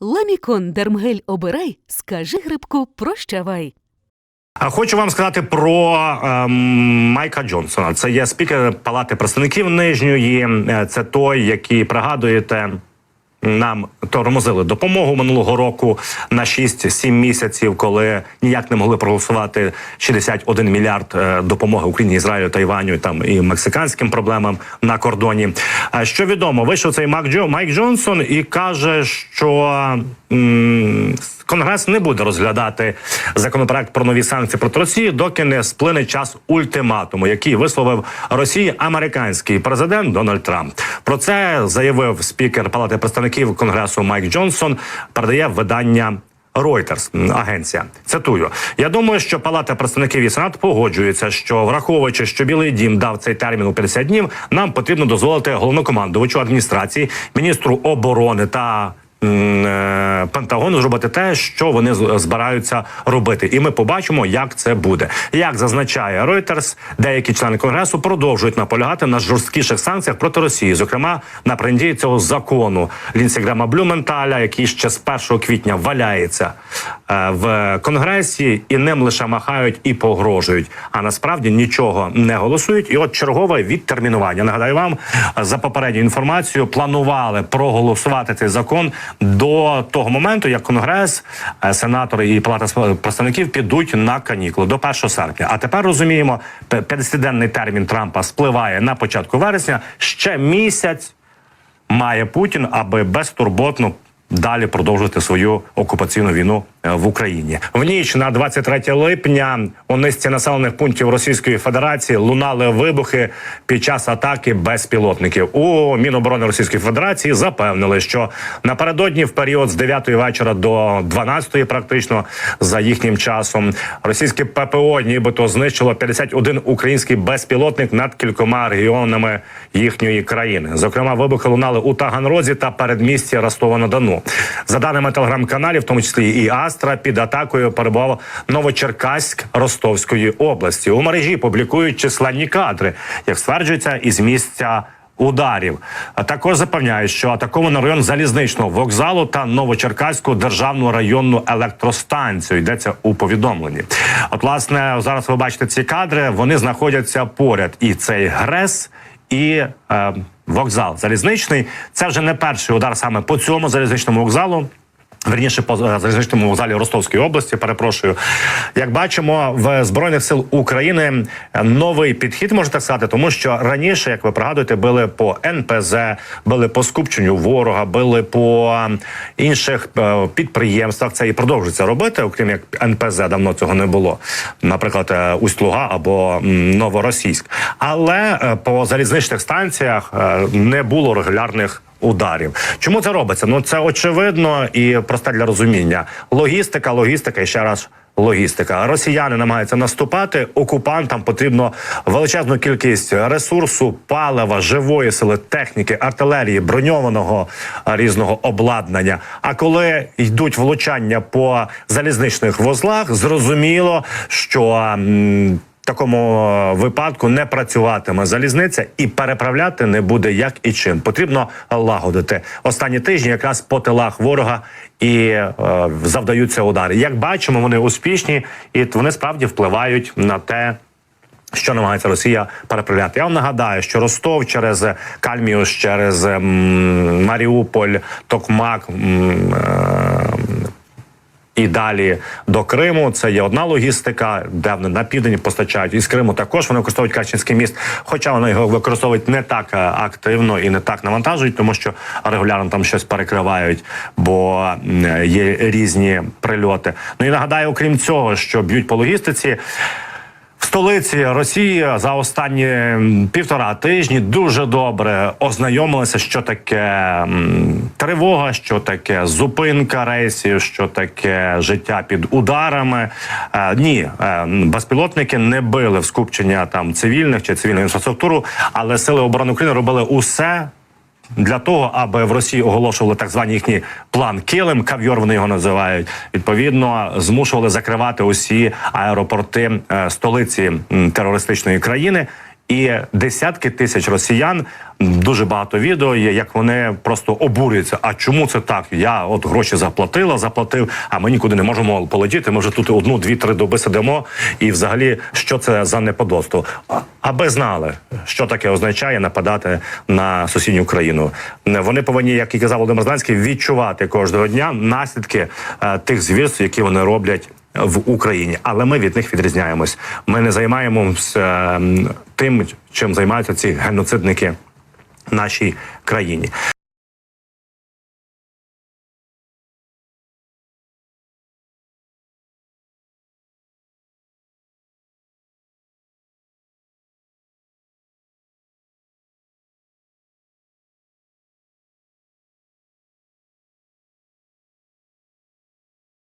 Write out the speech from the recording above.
Ламікон Дермгель обирай, скажи грибку прощавай. А Хочу вам сказати про ем, Майка Джонсона. Це є спікер Палати представників Нижньої. Е, Це той, який пригадуєте. Нам тормозили допомогу минулого року на 6-7 місяців, коли ніяк не могли проголосувати 61 мільярд е, допомоги Україні, Ізраїлю, Тайваню там і мексиканським проблемам на кордоні. Що відомо, вийшов цей Мак Джо Майк Джонсон і каже, що Конгрес не буде розглядати законопроект про нові санкції проти Росії, доки не сплине час ультиматуму, який висловив Росії американський президент Дональд Трамп. Про це заявив спікер Палати представників Конгресу Майк Джонсон. Передає видання. Reuters, агенція цитую. Я думаю, що Палата представників і Сенат погоджується, що враховуючи, що Білий Дім дав цей термін у 50 днів, нам потрібно дозволити головнокомандувачу адміністрації, міністру оборони та Пентагону зробити те, що вони збираються робити, і ми побачимо, як це буде. Як зазначає Reuters, деякі члени конгресу продовжують наполягати на жорсткіших санкціях проти Росії, зокрема на прийнятті цього закону Лінсі Блюменталя, який ще з 1 квітня валяється е, в конгресі, і ним лише махають і погрожують. А насправді нічого не голосують. І от чергове відтермінування. Нагадаю вам за попередню інформацію планували проголосувати цей закон до того моменту, як конгрес, е, сенатори і палата представників підуть на канікули до 1 серпня. А тепер розуміємо, п- 50-денний термін Трампа спливає на початку вересня. Ще місяць має Путін, аби безтурботно. Далі продовжувати свою окупаційну війну в Україні в ніч на 23 липня у низці населених пунктів Російської Федерації лунали вибухи під час атаки безпілотників. У Міноборони Російської Федерації запевнили, що напередодні в період з 9 вечора до 12 практично за їхнім часом російське ППО нібито знищило 51 український безпілотник над кількома регіонами їхньої країни. Зокрема, вибухи лунали у Таганрозі та передмісті Ростова-на-Дону. За даними телеграм-каналів, в тому числі і Астра, під атакою перебував Новочеркаськ Ростовської області. У мережі публікують численні кадри, як стверджується, із місця. Ударів також запевняють, що атаковано район залізничного вокзалу та Новочеркаську державну районну електростанцію. Йдеться у повідомленні. От, власне, зараз ви бачите ці кадри. Вони знаходяться поряд, і цей ГРЕС, і е, вокзал залізничний. Це вже не перший удар саме по цьому залізничному вокзалу. Верніше по е, залізничному вокзалі Ростовської області. Перепрошую, як бачимо, в збройних сил України е, новий підхід можна так сказати, тому що раніше, як ви пригадуєте, били по НПЗ, били по скупченню ворога, били по е, інших підприємствах. Це і продовжується робити, окрім як НПЗ давно цього не було. Наприклад, Усть-Луга або Новоросійськ. Але по залізничних станціях не було регулярних ударів. Чому це робиться? Ну це очевидно і просте для розуміння. Логістика, логістика і ще раз. Логістика росіяни намагаються наступати. Окупантам потрібно величезну кількість ресурсу, палива, живої сили, техніки, артилерії, броньованого різного обладнання. А коли йдуть влучання по залізничних вузлах, зрозуміло, що такому е, випадку не працюватиме залізниця і переправляти не буде як і чим. Потрібно лагодити останні тижні, якраз по тилах ворога і е, завдаються удари. Як бачимо, вони успішні і вони справді впливають на те. Що намагається Росія переправляти? Я вам нагадаю, що Ростов через Кальміус, через Маріуполь, Токмак. Е, і далі до Криму це є одна логістика, де вони на південь постачають із Криму. Також вони використовують Керченський міст, хоча вони його використовують не так е, активно і не так навантажують, тому що регулярно там щось перекривають, бо є різні прильоти. Ну і нагадаю, окрім цього, що б'ють по логістиці. Столиці Росії за останні півтора тижні дуже добре ознайомилися, що таке тривога, що таке зупинка рейсів, що таке життя під ударами. Е, ні, е, безпілотники не били в скупчення там цивільних чи цивільну інфраструктуру, але сили оборони України робили усе для того, аби в Росії оголошували так звані їхні план Килим, кав'йор вони його називають. Відповідно, змушували закривати усі аеропорти е, столиці терористичної країни. І десятки тисяч росіян дуже багато відео є, як вони просто обурюються. А чому це так? Я от гроші заплатила, заплатив, а ми нікуди не можемо полетіти. Ми вже тут одну, дві, три доби сидимо. І взагалі, що це за неподобство? Аби знали, що таке означає нападати на сусідню країну. Вони повинні, як і казав Володимир Зеленський, відчувати кожного дня наслідки е, тих звірств, які вони роблять в Україні, але ми від них відрізняємось. Ми не займаємося тим, чим займаються ці геноцидники нашій країні.